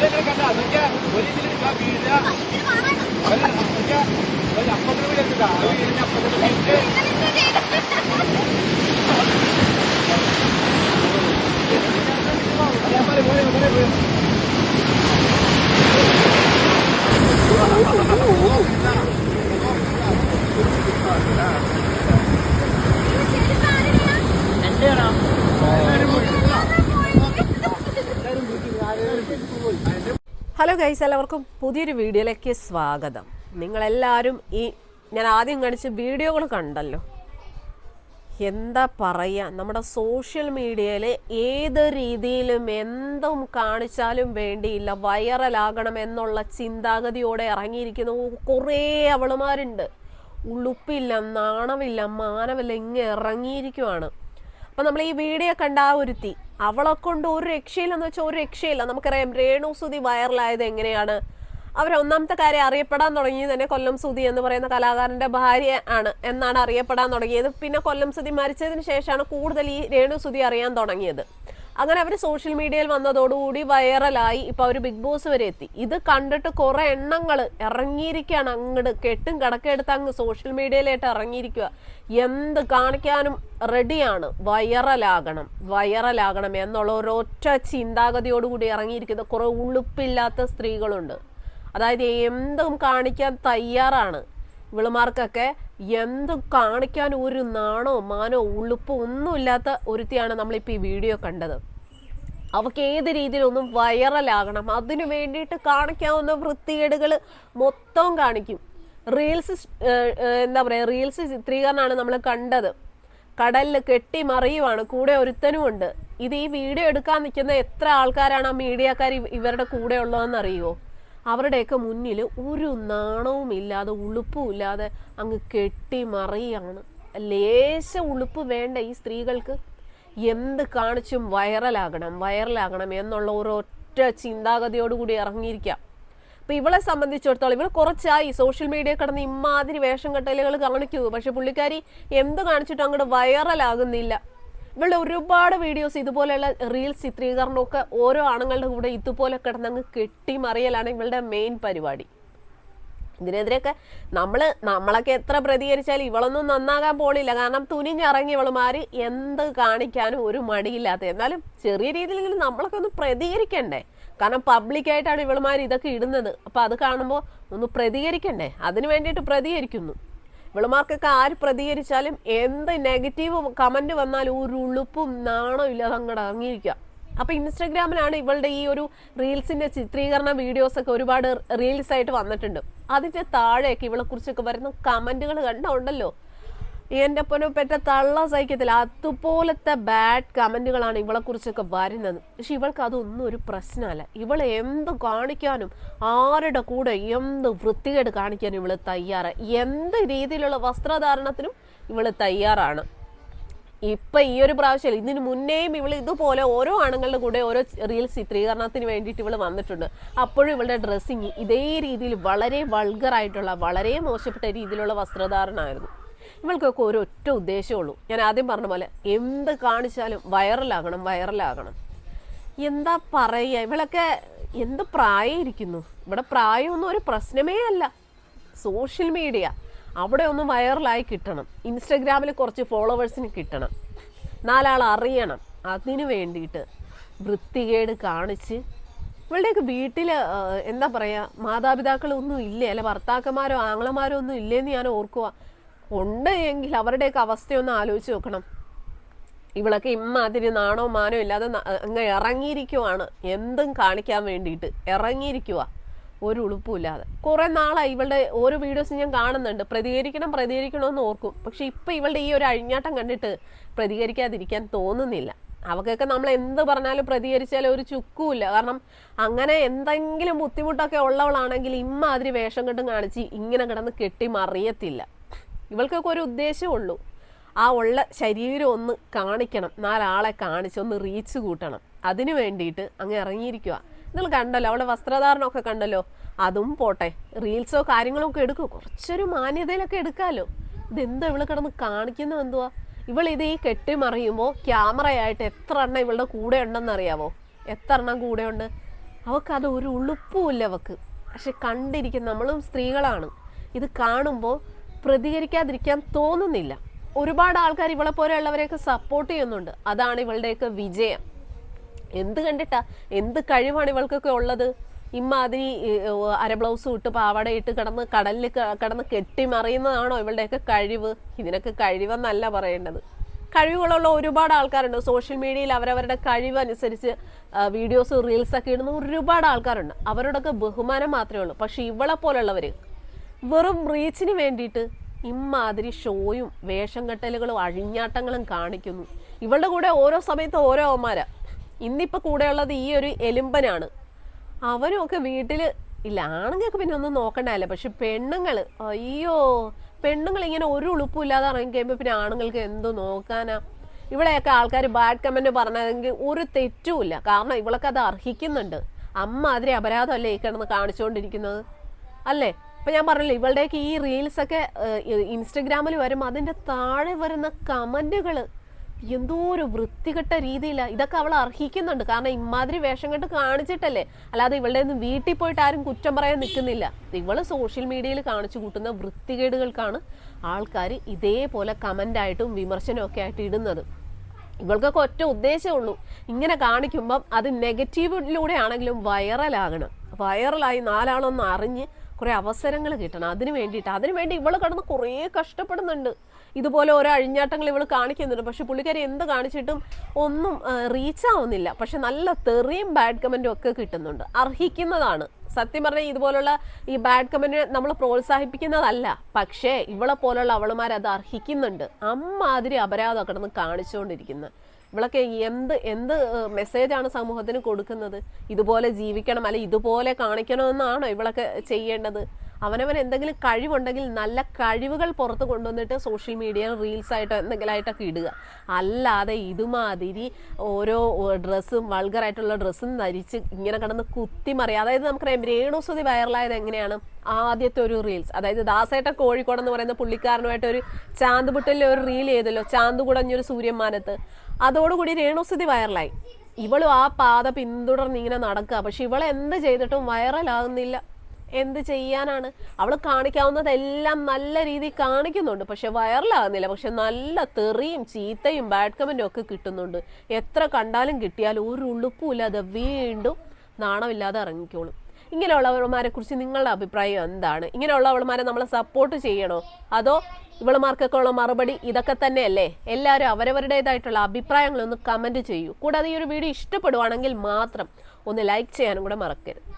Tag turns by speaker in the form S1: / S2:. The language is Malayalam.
S1: ഇതെങ്ങനെ കണ്ട അതൊക്കെ ഒരു ഇതിലെടുക്കാം വീഴുക അതൊക്കെ ഒരു അപ്പത്തിന് വീട് വീടിന്റെ അപ്പത്തിന് വീട് അതേപോലെ പോലെ, പോലെ, പോലെ.
S2: ഹലോ ഗൈസ് എല്ലാവർക്കും പുതിയൊരു വീഡിയോയിലേക്ക് സ്വാഗതം. നിങ്ങളെല്ലാവരും ഈ ഞാൻ ആദ്യം കാണിച്ച വീഡിയോകൾ കണ്ടല്ലോ. എന്താ പറയുക നമ്മുടെ സോഷ്യൽ മീഡിയയിൽ ഏത് രീതിയിലും എന്തും കാണിച്ചാലും വേണ്ടിയില്ല വൈറലാകണം എന്നുള്ള ചിന്താഗതിയോടെ ഇറങ്ങിയിരിക്കുന്ന കുറേ അവളുമാരുണ്ട്. ഉളുപ്പില്ല നാണമില്ല മാനമില്ല ഇങ്ങനെ ഇറങ്ങിയിരിക്കുവാണ്. അപ്പം നമ്മൾ ഈ വീഡിയോ കണ്ട ആ ഒരുത്തി അവളെ കൊണ്ട് ഒരു രക്ഷയില്ലെന്ന് വെച്ചാൽ ഒരു രക്ഷയില്ല. നമുക്കറിയാം രേണു സുതി വൈറലായത് എങ്ങനെയാണ്? അവർ ഒന്നാമത്തെ കാര്യം അറിയപ്പെടാൻ തുടങ്ങിയത് തന്നെ കൊല്ലം സുതി എന്ന് പറയുന്ന കലാകാരന്റെ ഭാര്യ ആണ് എന്നാണ് അറിയപ്പെടാൻ തുടങ്ങിയത്. പിന്നെ കൊല്ലം സുതി മരിച്ചതിന് ശേഷമാണ് കൂടുതൽ ഈ രേണു സുതി അറിയാൻ തുടങ്ങിയത്. അങ്ങനെ അവർ സോഷ്യൽ മീഡിയയിൽ വന്നതോടുകൂടി വൈറലായി ഇപ്പൊ അവർ ബിഗ് ബോസ് വരെ എത്തി. ഇത് കണ്ടിട്ട് കുറെ എണ്ണങ്ങൾ ഇറങ്ങിയിരിക്കുകയാണ് അങ്ങോട്ട് കെട്ടും കടക്കെടുത്ത് അങ്ങ് സോഷ്യൽ മീഡിയയിലായിട്ട് ഇറങ്ങിയിരിക്കുക എന്ത് കാണിക്കാനും റെഡിയാണ് വൈറലാകണം വൈറലാകണം എന്നുള്ള ഒരൊറ്റ ചിന്താഗതിയോടുകൂടി ഇറങ്ങിയിരിക്കുന്ന കുറെ ഉളുപ്പില്ലാത്ത സ്ത്രീകളുണ്ട്. അതായത് എന്തും കാണിക്കാൻ തയ്യാറാണ്. ഇവളുമാർക്കൊക്കെ എന്തും കാണിക്കാൻ ഒരു നാണോ മാനോ ഉളുപ്പോ ഒന്നുമില്ലാത്ത ഒരുത്തിയാണ് നമ്മളിപ്പോൾ ഈ വീഡിയോ കണ്ടത്. അവൾക്ക് ഏത് രീതിയിലൊന്നും വൈറലാകണം? അതിനു വേണ്ടിയിട്ട് കാണിക്കാവുന്ന വൃത്തികേടുകൾ മൊത്തം കാണിക്കും. റീൽസ് എന്താ പറയുക റീൽസ് ചിത്രീകരണമാണ് നമ്മൾ കണ്ടത്. കടലിൽ കെട്ടി മറിയുവാണ് കൂടെ ഒരുത്തനും ഉണ്ട്. ഇത് ഈ വീഡിയോ എടുക്കാൻ നിൽക്കുന്ന എത്ര ആൾക്കാരാണ് ആ മീഡിയക്കാർ ഇവരുടെ കൂടെ ഉള്ളതെന്ന് അറിയുമോ അവരുടെയൊക്കെ മുന്നിൽ ഒരു നാണവും ഇല്ലാതെ ഉളുപ്പും ഇല്ലാതെ അങ്ങ് കെട്ടി മറിയാണ്. ലേശ ഉളുപ്പ് വേണ്ട ഈ സ്ത്രീകൾക്ക്. എന്ത് കാണിച്ചും വൈറലാകണം വൈറലാകണം എന്നുള്ള ഒരു ഒറ്റ ചിന്താഗതിയോടുകൂടി ഇറങ്ങിയിരിക്കാം. അപ്പൊ ഇവളെ സംബന്ധിച്ചിടത്തോളം ഇവൾ കുറച്ചായി. സോഷ്യൽ മീഡിയ കടന്ന് ഇമാതിരി വേഷം കെട്ടലുകൾ കാണിക്കുന്നു പക്ഷെ പുള്ളിക്കാരി എന്ത് കാണിച്ചിട്ടും അങ്ങോട്ട് വൈറലാകുന്നില്ല. ഇവളുടെ ഒരുപാട് വീഡിയോസ് ഇതുപോലെയുള്ള റീൽസ് ചിത്രീകരണമൊക്കെ ഓരോ ആണുങ്ങളുടെ കൂടെ ഇതുപോലെ കിടന്നങ്ങ് കെട്ടിമറിയലാണ് ഇവളുടെ മെയിൻ പരിപാടി. ഇതിനെതിരെയൊക്കെ നമ്മൾ നമ്മളൊക്കെ എത്ര പ്രതികരിച്ചാലും ഇവളൊന്നും നന്നാകാൻ പോണില്ല. കാരണം തുനിഞ്ഞിറങ്ങി ഇവളുമാര് എന്ത് കാണിക്കാനും ഒരു മടിയില്ലാത്ത എന്നാലും ചെറിയ രീതിയിലെങ്കിലും നമ്മളൊക്കെ ഒന്ന് പ്രതികരിക്കണ്ടേ. കാരണം പബ്ലിക്കായിട്ടാണ് ഇവളുമാർ ഇതൊക്കെ ഇടുന്നത്. അപ്പോൾ അത് കാണുമ്പോൾ ഒന്ന് പ്രതികരിക്കണ്ടേ? അതിന് വേണ്ടിയിട്ട് പ്രതികരിക്കുന്നു. ഇവളുമാർക്കൊക്കെ ആര് പ്രതികരിച്ചാലും എന്ത് നെഗറ്റീവ് കമന്റ് വന്നാലും ഒരു ഉളുപ്പും നാണവും ഇല്ലാതെ അങ്ങോട്ട് ഇറങ്ങിയിരിക്കുക അപ്പൊ ഇൻസ്റ്റഗ്രാമിലാണ് ഇവളുടെ ഈ ഒരു റീൽസിന്റെ ചിത്രീകരണ വീഡിയോസ് ഒക്കെ ഒരുപാട് റീൽസ് ആയിട്ട് വന്നിട്ടുണ്ട്. അതിന്റെ താഴെയൊക്കെ ഇവളെ കുറിച്ചൊക്കെ വരുന്ന കമന്റുകൾ കണ്ടുണ്ടല്ലോ? എന്റെ പൊന്നു പെറ്റ തള്ള സഹിക്കത്തില്ല. അതുപോലത്തെ ബാഡ് കമന്റുകളാണ് ഇവളെ കുറിച്ചൊക്കെ വരുന്നത്. പക്ഷെ ഇവൾക്ക് അതൊന്നും ഒരു പ്രശ്നമല്ല. ഇവൾ എന്ത് കാണിക്കാനും ആരുടെ കൂടെ എന്ത് വൃത്തികേട് കാണിക്കാനും ഇവൾ തയ്യാറ്. എന്ത് രീതിയിലുള്ള വസ്ത്രധാരണത്തിനും ഇവൾ തയ്യാറാണ്. ഇപ്പൊ ഈ ഒരു പ്രാവശ്യം ഇതിന് മുന്നേയും ഇവൾ ഇതുപോലെ ഓരോ ആണുങ്ങളുടെ കൂടെ ഓരോ റീൽസ് ചിത്രീകരണത്തിന് വേണ്ടിയിട്ട് ഇവൾ വന്നിട്ടുണ്ട്. അപ്പോഴും ഇവളുടെ ഡ്രസ്സിങ് ഇതേ രീതിയിൽ വളരെ വൾഗർ ആയിട്ടുള്ള വളരെ മോശപ്പെട്ട രീതിയിലുള്ള വസ്ത്രധാരണമായിരുന്നു ഇവൾക്കൊക്കെ ഒരൊറ്റ ഉദ്ദേശമുള്ളൂ ഞാൻ ആദ്യം പറഞ്ഞ പോലെ എന്ത് കാണിച്ചാലും വൈറലാകണം വൈറലാകണം. എന്താ പറയുക ഇവളൊക്കെ എന്ത് പ്രായം ഇരിക്കുന്നു ഇവിടെ പ്രായമൊന്നും ഒരു പ്രശ്നമേ അല്ല. Social media. അവിടെ ഒന്ന് വൈറലായി കിട്ടണം. ഇൻസ്റ്റഗ്രാമിൽ കുറച്ച് ഫോളോവേഴ്സിന് കിട്ടണം. നാലാൾ അറിയണം. അതിനു വേണ്ടിയിട്ട് വൃത്തികേട് കാണിച്ച് ഇവളുടെയൊക്കെ വീട്ടിൽ എന്താ പറയുക മാതാപിതാക്കളൊന്നും ഇല്ലേ? അല്ല ഭർത്താക്കന്മാരോ ആങ്ങളമാരോ ഒന്നും ഇല്ലേന്ന് ഞാൻ ഓർക്കുക ഉണ്ട് എങ്കിൽ അവരുടെയൊക്കെ അവസ്ഥയൊന്ന് ആലോചിച്ച് നോക്കണം. ഇവളൊക്കെ ഇമ്മാതിരി നാണോ മാനോ ഇല്ലാതെ അങ്ങ് ഇറങ്ങിയിരിക്കുവാണ്. എന്തും കാണിക്കാൻ വേണ്ടിയിട്ട് ഇറങ്ങിയിരിക്കുക ഒരു ഉളുപ്പുമില്ലാതെ. കുറെ നാളായി ഇവളുടെ ഓരോ വീഡിയോസും ഞാൻ കാണുന്നുണ്ട്. പ്രതികരിക്കണം പ്രതികരിക്കണമെന്ന് ഓർക്കും. പക്ഷെ ഇപ്പൊ ഇവളുടെ ഈ ഒരു അഴിഞ്ഞാട്ടം കണ്ടിട്ട് പ്രതികരിക്കാതിരിക്കാൻ തോന്നുന്നില്ല. അവക്കൊക്കെ നമ്മൾ എന്ത് പറഞ്ഞാലും പ്രതികരിച്ചാലും ഒരു ചുക്കുമില്ല. കാരണം അങ്ങനെ എന്തെങ്കിലും ബുദ്ധിമുട്ടൊക്കെ ഉള്ളവളാണെങ്കിൽ ഇമ്മാതിരി വേഷം കെട്ടും കാണിച്ച് ഇങ്ങനെ കിടന്ന് കെട്ടി മറിയത്തില്ല ഇവൾക്കൊക്കെ ഒരു ഉദ്ദേശമുള്ളൂ ആ ഉള്ള ശരീരം ഒന്ന് കാണിക്കണം. നാലാളെ കാണിച്ച് ഒന്ന് റീച്ച് കൂട്ടണം. അതിനു വേണ്ടിയിട്ട് അങ്ങ് ഇറങ്ങിയിരിക്കുക നിങ്ങൾ കണ്ടല്ലോ അവളുടെ വസ്ത്രധാരണമൊക്കെ കണ്ടല്ലോ. അതും പോട്ടെ റീൽസോ കാര്യങ്ങളോ ഒക്കെ എടുക്കും. കുറച്ചൊരു മാന്യതയിലൊക്കെ എടുക്കാമല്ലോ ഇതെന്തോ ഇവൾ കിടന്ന് കാണിക്കുന്നു എന്തുവാ? ഇവൾ ഈ കെട്ടിമറിയുമ്പോൾ ക്യാമറയായിട്ട് എത്ര എണ്ണം ഇവളുടെ കൂടെ ഉണ്ടെന്ന് അറിയാവോ? എത്ര എണ്ണം കൂടെ ഉണ്ട്? അവൾക്ക് ഒരു ഉളുപ്പുമില്ല അവക്ക്. പക്ഷെ കണ്ടിരിക്കുന്ന നമ്മളും സ്ത്രീകളാണ്. ഇത് കാണുമ്പോൾ പ്രതികരിക്കാതിരിക്കാൻ തോന്നുന്നില്ല. ഒരുപാട് ആൾക്കാർ ഇവളെ പോലെയുള്ളവരെയൊക്കെ സപ്പോർട്ട് ചെയ്യുന്നുണ്ട്. അതാണ് ഇവളുടെയൊക്കെ വിജയം. എന്ത് കണ്ടിട്ടാ? എന്ത് കഴിവാണ് ഇവൾക്കൊക്കെ ഉള്ളത്? ഇമ്മാതിരി അര ബ്ലൗസ് ഇട്ട് പാവാട ഇട്ട് കിടന്ന് കടലിൽ കിടന്ന് കെട്ടി മറിയുന്നതാണോ ഇവളുടെയൊക്കെ കഴിവ്? ഇതിനൊക്കെ കഴിവെന്നല്ല പറയേണ്ടത്. കഴിവുകളുള്ള ഒരുപാട് ആൾക്കാരുണ്ട്. സോഷ്യൽ മീഡിയയിൽ അവരവരുടെ കഴിവ് അനുസരിച്ച് വീഡിയോസ് റീൽസ് ഒക്കെ ഇടുന്ന ഒരുപാട് ആൾക്കാരുണ്ട്. അവരോടൊക്കെ ബഹുമാനം മാത്രമേ ഉള്ളൂ. പക്ഷെ ഇവളെ പോലുള്ളവർ വെറും റീച്ചിന് വേണ്ടിയിട്ട് ഇമ്മാതിരി ഷോയും വേഷം കെട്ടലുകളും അഴിഞ്ഞാട്ടങ്ങളും കാണിക്കുന്നു. ഇവളുടെ കൂടെ ഓരോ സമയത്ത് ഓരോ അവന്മാരാ. ഇന്നിപ്പോൾ കൂടെയുള്ളത് ഈ ഒരു എലുമ്പനാണ്. അവനും ഒക്കെ വീട്ടിൽ ഇല്ല ആണുങ്ങൾക്ക് പിന്നെ ഒന്നും നോക്കണ്ടല്ല പക്ഷെ പെണ്ണുങ്ങൾ അയ്യോ പെണ്ണുങ്ങൾ ഇങ്ങനെ ഒരു ഉളുപ്പില്ലാതെ ഇറങ്ങി ഇറങ്ങിക്കഴിയുമ്പോൾ പിന്നെ ആണുങ്ങൾക്ക് എന്ത് നോക്കാനാ? ഇവിടെയൊക്കെ ആൾക്കാർ ബാഡ് കമന്റ് പറഞ്ഞതെങ്കിൽ ഒരു തെറ്റുമില്ല കാരണം ഇവളൊക്കെ അത് അർഹിക്കുന്നുണ്ട്. അമ്മ അതിരെ അപരാധമല്ലേ ഈ കിടന്ന് കാണിച്ചുകൊണ്ടിരിക്കുന്നത് അല്ലേ? ഇപ്പം ഞാൻ പറഞ്ഞില്ല ഇവളുടെയൊക്കെ ഈ റീൽസൊക്കെ ഇൻസ്റ്റഗ്രാമിൽ വരുമ്പോൾ അതിന്റെ താഴെ വരുന്ന കമന്റുകൾ എന്തോ ഒരു വൃത്തികെട്ട രീതിയിലാണ് ഇതൊക്കെ അവൾ അർഹിക്കുന്നുണ്ട്. കാരണം ഇമാതിരി വേഷം കെട്ട് കാണിച്ചിട്ടല്ലേ. അല്ലാതെ ഇവളുടെ ഒന്നും വീട്ടിൽ പോയിട്ട് ആരും കുറ്റം പറയാൻ നിൽക്കുന്നില്ല. ഇവൾ സോഷ്യൽ മീഡിയയിൽ കാണിച്ചു കൂട്ടുന്ന വൃത്തികേടുകൾക്കാണ് ആൾക്കാർ ഇതേപോലെ കമന്റായിട്ടും ഒക്കെ ആയിട്ട് ഇടുന്നത്. ഇവൾക്കൊക്കെ ഒറ്റ ഉദ്ദേശമേ ഉള്ളൂ. ഇങ്ങനെ കാണിക്കുമ്പം അത് നെഗറ്റീവിലൂടെ ആണെങ്കിലും വൈറലാകണം വൈറലായി നാലാളൊന്ന് അറിഞ്ഞ് കുറേ അവസരങ്ങൾ കിട്ടണം. അതിന് വേണ്ടിയിട്ട്. അതിന് വേണ്ടി ഇവൾ കടന്ന് കുറേ കഷ്ടപ്പെടുന്നുണ്ട്. ഇതുപോലെ ഓരോ അഴിഞ്ഞാട്ടങ്ങൾ ഇവൾ കാണിക്കുന്നുണ്ട്. പക്ഷെ പുള്ളിക്കാരി എന്ത് കാണിച്ചിട്ടും ഒന്നും റീച്ച് ആവുന്നില്ല. പക്ഷെ നല്ല തെറിയും ബാഡ് കമന്റും ഒക്കെ കിട്ടുന്നുണ്ട്. അർഹിക്കുന്നതാണ്. സത്യം പറഞ്ഞാൽ ഇതുപോലുള്ള ഈ ബാഡ് കമന്റിനെ നമ്മൾ പ്രോത്സാഹിപ്പിക്കുന്നതല്ല. പക്ഷേ ഇവളെ പോലുള്ള അവളുമാർ അത് അർഹിക്കുന്നുണ്ട്. അമ്മാതിരി അപരാധം കിടന്ന് കാണിച്ചുകൊണ്ടിരിക്കുന്നത് ഇവളൊക്കെ എന്ത് എന്ത് മെസ്സേജാണ് സമൂഹത്തിന് കൊടുക്കുന്നത്? ഇതുപോലെ ജീവിക്കണം അല്ലെ ഇതുപോലെ കാണിക്കണമെന്നാണോ ഇവളൊക്കെ ചെയ്യേണ്ടത്? അവനവൻ എന്തെങ്കിലും കഴിവുണ്ടെങ്കിൽ നല്ല കഴിവുകൾ പുറത്ത് കൊണ്ടുവന്നിട്ട് സോഷ്യൽ മീഡിയയിൽ റീൽസ് എന്തെങ്കിലും ആയിട്ടൊക്കെ ഇടുക. അല്ലാതെ ഇതുമാതിരി ഓരോ ഡ്രസ്സും വൾഗറായിട്ടുള്ള ഡ്രസ്സും ധരിച്ച് ഇങ്ങനെ കിടന്ന് കുത്തിമറിയുക അതായത് നമുക്കറിയാം രേണുസുതി വൈറലായത് എങ്ങനെയാണ്? ആദ്യത്തെ ഒരു റീൽസ് അതായത് ദാസേട്ട കോഴിക്കോട് എന്ന് പറയുന്ന പുള്ളിക്കാരനുമായിട്ട് ഒരു ചാന്തുപുട്ടലിൽ ഒരു റീൽ ചെയ്തല്ലോ. ചാന്തു കുടഞ്ഞൊരു സൂര്യമാനത്ത് അതോടുകൂടി രേണുസുതി വൈറലായി ഇവളും ആ പാത പിന്തുടർന്ന് ഇങ്ങനെ നടക്കുക. പക്ഷെ ഇവളെന്ത് ചെയ്തിട്ടും വൈറലാകുന്നില്ല എന്ത് ചെയ്യാനാണ്? അവൾ കാണിക്കാവുന്നതെല്ലാം നല്ല രീതിയിൽ കാണിക്കുന്നുണ്ട്. പക്ഷെ വൈറലാകുന്നില്ല പക്ഷെ നല്ല തെറിയും ചീത്തയും ബാഡ് കമന്റും ഒക്കെ കിട്ടുന്നുണ്ട്. എത്ര കണ്ടാലും കിട്ടിയാലും ഒരു ഉളുപ്പുമില്ലാതെ വീണ്ടും നാണമില്ലാതെ ഇറങ്ങിക്കോളും. ഇങ്ങനെയുള്ളവന്മാരെ കുറിച്ച് നിങ്ങളുടെ അഭിപ്രായം എന്താണ്? ഇങ്ങനെയുള്ളവന്മാരെ നമ്മൾ സപ്പോർട്ട് ചെയ്യണോ? അതോ ഇവളുമാർക്കൊക്കെ ഉള്ള മറുപടി ഇതൊക്കെ തന്നെയല്ലേ? എല്ലാവരും അവരവരുടേതായിട്ടുള്ള അഭിപ്രായങ്ങളൊന്ന് കമന്റ് ചെയ്യൂ. കൂടാതെ ഈ ഒരു വീഡിയോ ഇഷ്ടപ്പെടുവാണെങ്കിൽ മാത്രം ഒന്ന് ലൈക്ക് ചെയ്യാനും കൂടെ മറക്കരുത്.